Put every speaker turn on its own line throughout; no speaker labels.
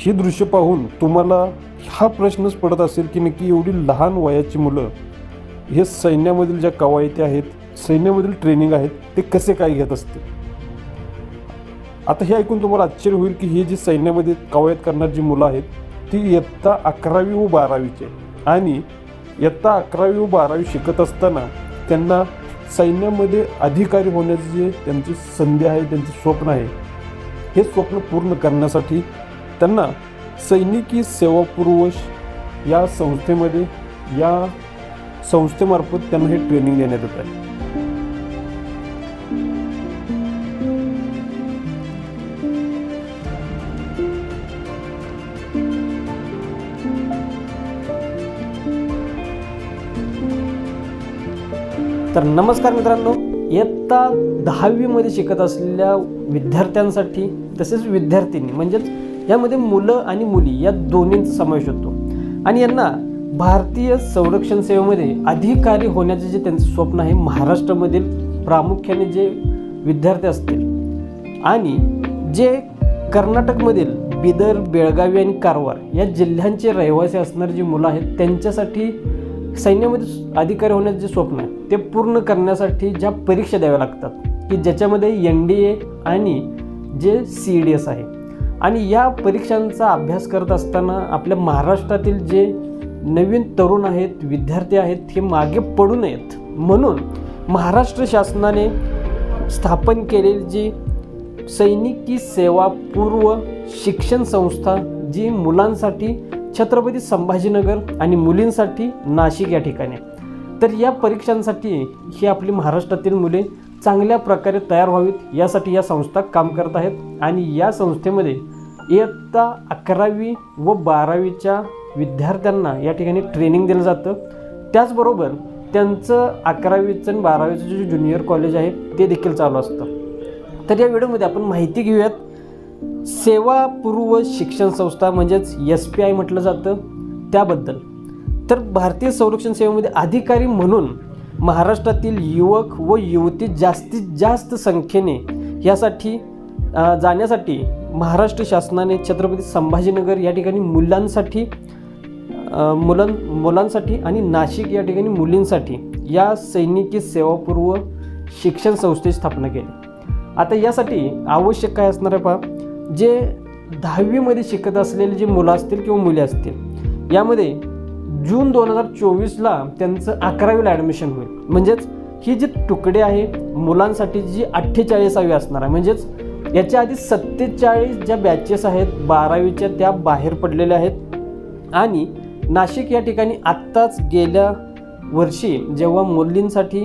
ही दृश्य पाहून तुम्हाला हा प्रश्नच पडत असेल की नक्की एवढी लहान वयाची मुलं हे सैन्यामधील ज्या कवायती आहेत सैन्यामधील ट्रेनिंग आहेत ते कसे काय घेत असते आता हे ऐकून तुम्हाला आश्चर्य होईल की ही जी सैन्यामध्ये कवायत करणारी जी मुलं आहेत ती इयत्ता अकरावी व बारावीची आहे आणि इयत्ता अकरावी व बारावी शिकत असताना त्यांना सैन्यामध्ये अधिकारी होण्याची जे त्यांची संधी आहे त्यांचे स्वप्न आहे हे स्वप्न पूर्ण करण्यासाठी त्यांना सैनिकी सेवापूर्वश या संस्थेमध्ये या संस्थेमार्फत त्यांना हे ट्रेनिंग देण्यात येत आहे.
तर नमस्कार मित्रांनो इयत्ता दहावीमध्ये शिकत असलेल्या विद्यार्थ्यांसाठी तसेच विद्यार्थिनी म्हणजेच यामध्ये मुलं आणि मुली या दोन्हींचा समावेश होतो. आणि यांना भारतीय संरक्षण सेवेमध्ये अधिकारी होण्याचे जे त्यांचं स्वप्न आहे महाराष्ट्रामधील प्रामुख्याने जे विद्यार्थी असतील आणि जे कर्नाटकमधील बिदर बेळगावी आणि कारवार या जिल्ह्यांचे रहिवासी असणारी जी मुलं आहेत त्यांच्यासाठी सैन्यामध्ये अधिकारी होण्याचं जे स्वप्न आहे ते पूर्ण करण्यासाठी ज्या परीक्षा द्याव्या लागतात की ज्याच्यामध्ये एन डी ए आणि जे सी डी एस आहे. आणि या परीक्षांचा अभ्यास करत असताना आपल्या महाराष्ट्रातील जे नवीन तरुण आहेत विद्यार्थी आहेत हे मागे पडू नयेत. म्हणून महाराष्ट्र शासनाने स्थापन केलेली जी सैनिकी सेवा पूर्व शिक्षण संस्था जी मुलांसाठी छत्रपती संभाजीनगर आणि मुलींसाठी नाशिक या ठिकाणी तर या परीक्षांसाठी ही आपली महाराष्ट्रातील मुले चांगल्या प्रकारे तयार व्हावीत यासाठी या संस्था काम करत आहेत. आणि या संस्थेमध्ये इयत्ता अकरावी व बारावीच्या विद्यार्थ्यांना या ठिकाणी ट्रेनिंग दिलं जातं. त्याचबरोबर त्यांचं अकरावीचं आणि बारावीचं जे ज्युनियर कॉलेज आहे ते देखील चालू असतं. तर या व्हिडिओमध्ये आपण माहिती घेऊयात. सेवापूर्व शिक्षण संस्था म्हणजेच एस पी आय म्हटलं जातं. त्याबद्दल. तर भारतीय संरक्षण सेवेमध्ये अधिकारी म्हणून महाराष्ट्रातील युवक व युवती जास्तीत जास्त संख्येने यासाठी जाण्यासाठी महाराष्ट्र शासनाने छत्रपती संभाजीनगर या ठिकाणी मुलांसाठी मुलां मुलांसाठी आणि नाशिक या ठिकाणी मुलींसाठी या सैनिकी सेवापूर्व शिक्षण संस्थेची स्थापना केली. आता यासाठी आवश्यक काय असणार आहे पहा जे दहावीमध्ये शिकत असलेले जे मुलं असतील किंवा मुली असतील यामध्ये जून दोन हजार चोवीसला त्यांचं अकरावीला ॲडमिशन होईल. म्हणजेच ही जी तुकडे आहे मुलांसाठी जी अठ्ठेचाळीसावी असणार आहे म्हणजेच याच्या आधी सत्तेचाळीस ज्या बॅचेस आहेत बारावीच्या त्या बाहेर पडलेल्या आहेत. आणि नाशिक या ठिकाणी आत्ताच गेल्या वर्षी जेव्हा मुलींसाठी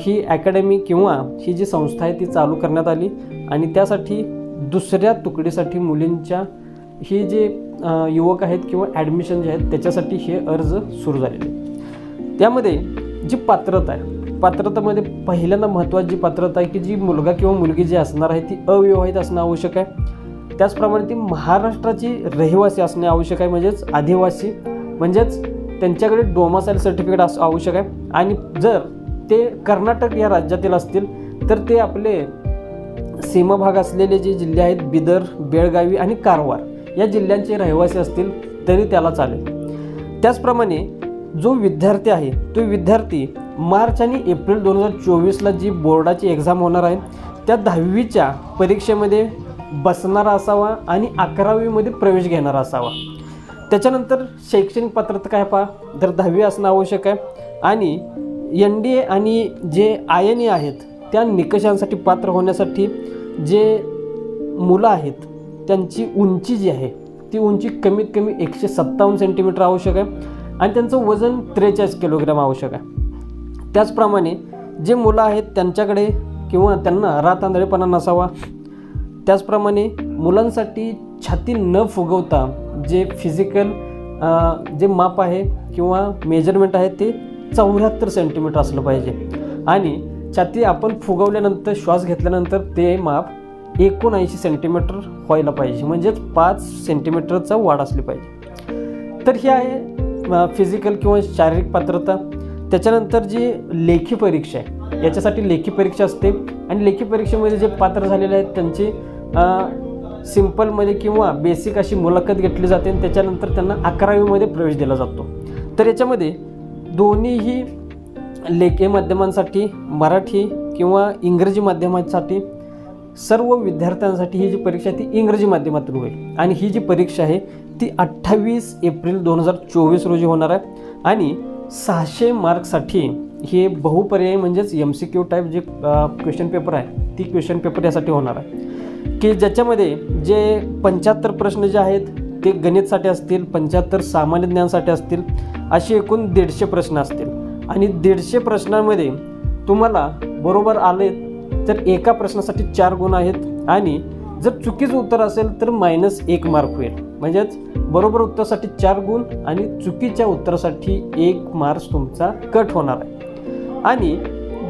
ही अकॅडमी किंवा ही जी संस्था आहे ती चालू करण्यात आली. आणि त्यासाठी दुसऱ्या तुकडीसाठी मुलींच्या ही जे युवक आहेत किंवा ॲडमिशन जे आहेत त्याच्यासाठी हे अर्ज सुरू झालेले त्यामध्ये जी पात्रता आहे पात्रतेमध्ये पहिल्यांदा महत्त्वाची जी पात्रता आहे की जी मुलगा किंवा मुलगी जी असणार आहे ती अविवाहित असणं आवश्यक आहे. त्याचप्रमाणे ती महाराष्ट्राची रहिवासी असणे आवश्यक आहे म्हणजेच आदिवासी म्हणजेच त्यांच्याकडे डोमासाईल सर्टिफिकेट असं आवश्यक आहे. आणि जर ते कर्नाटक या राज्यातील असतील तर ते आपले सीमाभाग असलेले जे जिल्हे आहेत बिदर बेळगावी आणि कारवार या जिल्ह्यांचे रहिवासी असतील तरी त्याला चालेल. त्याचप्रमाणे जो विद्यार्थी आहे तो विद्यार्थी मार्च आणि एप्रिल दोन हजार चोवीसला जी बोर्डाची एक्झाम होणार आहे त्या दहावीच्या परीक्षेमध्ये बसणारा असावा आणि अकरावीमध्ये प्रवेश घेणारा असावा. त्याच्यानंतर शैक्षणिक पात्रता काय पहा तर दहावी असणं आवश्यक आहे आणि एन डी ए आणि जे आय एन ए आहेत त्या निकषांसाठी पात्र होण्यासाठी जे मुलं आहेत त्यांची उंची जी आहे ती उंची कमीत कमी एकशे सत्तावन्न सेंटीमीटर आवश्यक आहे आणि त्यांचं वजन त्रेचाळीस किलोग्रॅम आवश्यक आहे. त्याचप्रमाणे जे मुलं आहेत त्यांच्याकडे किंवा त्यांना रातांदळेपणा नसावा. त्याचप्रमाणे मुलांसाठी छाती न फुगवता जे फिजिकल जे माप आहे किंवा मेजरमेंट आहे ते चौऱ्याहत्तर सेंटीमीटर असलं पाहिजे. आणि छाती आपण फुगवल्यानंतर श्वास घेतल्यानंतर ते माप एकोणऐंशी सेंटीमीटर व्हायला पाहिजे. म्हणजेच पाच सेंटीमीटरचा वाढ असली पाहिजे. तर ही आहे फिजिकल किंवा शारीरिक पात्रता. त्याच्यानंतर जी लेखी परीक्षा आहे याच्यासाठी लेखी परीक्षा असते. आणि लेखी परीक्षेमध्ये जे पात्र झालेले आहेत त्यांची सिम्पलमध्ये किंवा बेसिक अशी मुलाखत घेतली जाते. आणि त्याच्यानंतर त्यांना अकरावीमध्ये प्रवेश दिला जातो. तर याच्यामध्ये दोन्हीही लेखी माध्यमांसाठी मराठी किंवा इंग्रजी माध्यमांसाठी सर्व विद्यार्थ्यांसाठी ही जी परीक्षा आहे ती इंग्रजी माध्यमातून होईल. आणि ही जी परीक्षा आहे ती अठ्ठावीस एप्रिल दोन हजार चोवीस रोजी होणार आहे. आणि सहाशे मार्कसाठी हे बहुपर्यायी म्हणजेच एम सी क्यू टाईप जे क्वेश्चन पेपर आहे ती क्वेश्चन पेपर यासाठी होणार आहे. की ज्याच्यामध्ये जे पंच्याहत्तर प्रश्न जे आहेत ते गणितसाठी असतील पंच्याहत्तर सामान्य ज्ञानसाठी असतील असे एकूण दीडशे प्रश्न असतील. आणि दीडशे प्रश्नांमध्ये तुम्हाला बरोबर आले तर एका प्रश्नासाठी चार गुण आहेत आणि जर चुकीचं उत्तर असेल तर मायनस एक मार्क होईल. म्हणजेच बरोबर उत्तरासाठी चार गुण आणि चुकीच्या उत्तरासाठी एक मार्क्स तुमचा कट होणार आहे. आणि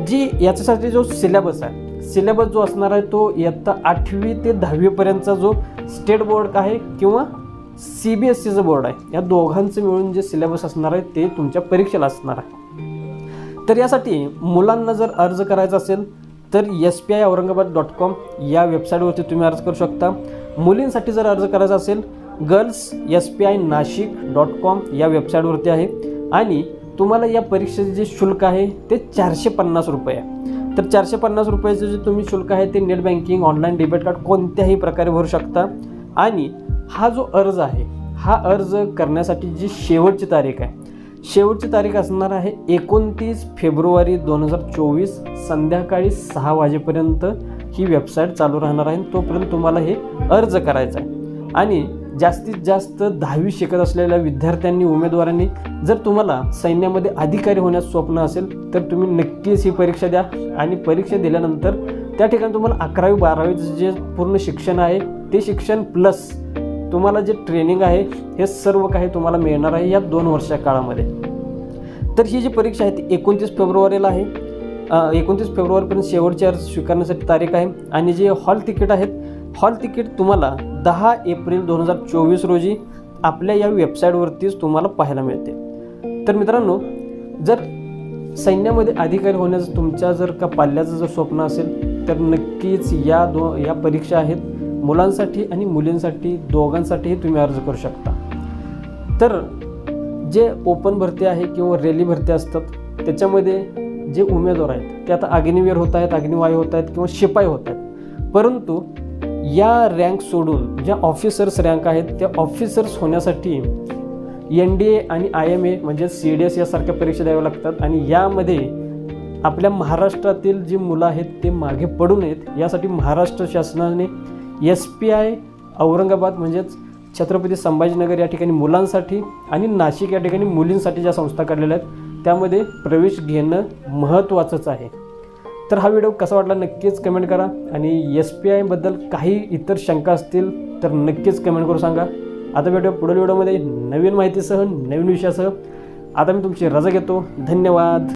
जी याच्यासाठी जो सिलेबस आहे सिलेबस जो असणार आहे तो इयत्ता आठवी ते दहावीपर्यंतचा जो स्टेट बोर्ड आहे किंवा सी बी एस सीचं बोर्ड आहे या दोघांचं मिळून जे सिलेबस असणार आहे ते तुमच्या परीक्षेला असणार आहे. तर यासाठी मुलांना जर अर्ज करायचा असेल तर S P I Aurangabad dot com या वेबसाईटवरती तुम्ही अर्ज करू शकता. मुलींसाठी जर अर्ज करायचा असेल girls S P I Nashik dot com या वेबसाईटवरती आहे. आणि तुम्हाला या परीक्षेचे जे शुल्क आहे ते चारशे पन्नास रुपये आहे. तर चारशे पन्नास रुपयाचं जे तुम्ही शुल्क आहे ते net banking online debit card कोणत्याही प्रकारे भरू शकता. आणि हा जो अर्ज आहे हा अर्ज करण्यासाठी जी शेवटची तारीख आहे शेवटची तारीख असणार आहे एकोणतीस फेब्रुवारी दोन हजार चोवीस संध्याकाळी सहा वाजेपर्यंत ही वेबसाईट चालू राहणार आहे. तोपर्यंत तुम्हाला हे अर्ज करायचा आहे. आणि जास्तीत जास्त दहावी शिकत असलेल्या विद्यार्थ्यांनी उमेदवारांनी जर तुम्हाला सैन्यामध्ये अधिकारी होण्याचं स्वप्न असेल तर तुम्ही नक्कीच ही परीक्षा द्या. आणि परीक्षा दिल्यानंतर त्या ठिकाणी तुम्हाला अकरावी बारावीचं जे पूर्ण शिक्षण आहे ते शिक्षण प्लस तुम्हाला जे ट्रेनिंग आहे हे सर्व काही तुम्हाला मिळणार आहे या दोन वर्षा काळामध्ये. तर ही जी परीक्षा आहे ती एकोणतीस फेब्रुवारीला आहे. एकोणतीस फेब्रुवारीपर्यंत शेवटची अर्ज स्वीकारण्यासाठी तारीख आहे. आणि जे हॉल तिकीट आहेत हॉल तिकीट तुम्हाला दहा एप्रिल दोन हजार चोवीस रोजी आपल्या या वेबसाईटवरतीच तुम्हाला पाहायला मिळते. तर मित्रांनो जर सैन्यामध्ये अधिकारी होण्याचं तुमच्या जर का पाल्याचं जर स्वप्न असेल तर नक्कीच या दो या परीक्षा आहेत. मुलांसाठी आणि मुलींसाठी दोघांसाठीही तुम्ही अर्ज करू शकता. तर जे ओपन भरती आहे किंवा रेली भरती असतात त्याच्यामध्ये जे उमेदवार आहेत ते आता अग्निवीर होत आहेत अग्निवायू होत आहेत किंवा शिपाई होत आहेत. परंतु या रँक सोडून ज्या ऑफिसर्स रँक आहेत त्या ऑफिसर्स होण्यासाठी एन डी ए आणि आय एम ए म्हणजे सी डी एस यासारख्या परीक्षा द्याव्या लागतात आणि यामध्ये आपल्या महाराष्ट्रातील जी मुलं आहेत ते मागे पडू नयेत. यासाठी महाराष्ट्र शासनाने एस पी आय औरंगाबाद म्हणजेच छत्रपती संभाजीनगर या ठिकाणी मुलांसाठी आणि नाशिक या ठिकाणी मुलींसाठी ज्या संस्था काढलेल्या आहेत त्यामध्ये प्रवेश घेणं महत्त्वाचंच आहे. तर हा व्हिडिओ कसा वाटला नक्कीच कमेंट करा आणि एस पी आयबद्दल काही इतर शंका असतील तर नक्कीच कमेंट करू सांगा. आता व्हिडिओ पुढील व्हिडिओमध्ये नवीन माहितीसह नवीन विषयासह. आता मी तुमची रजा घेतो. धन्यवाद.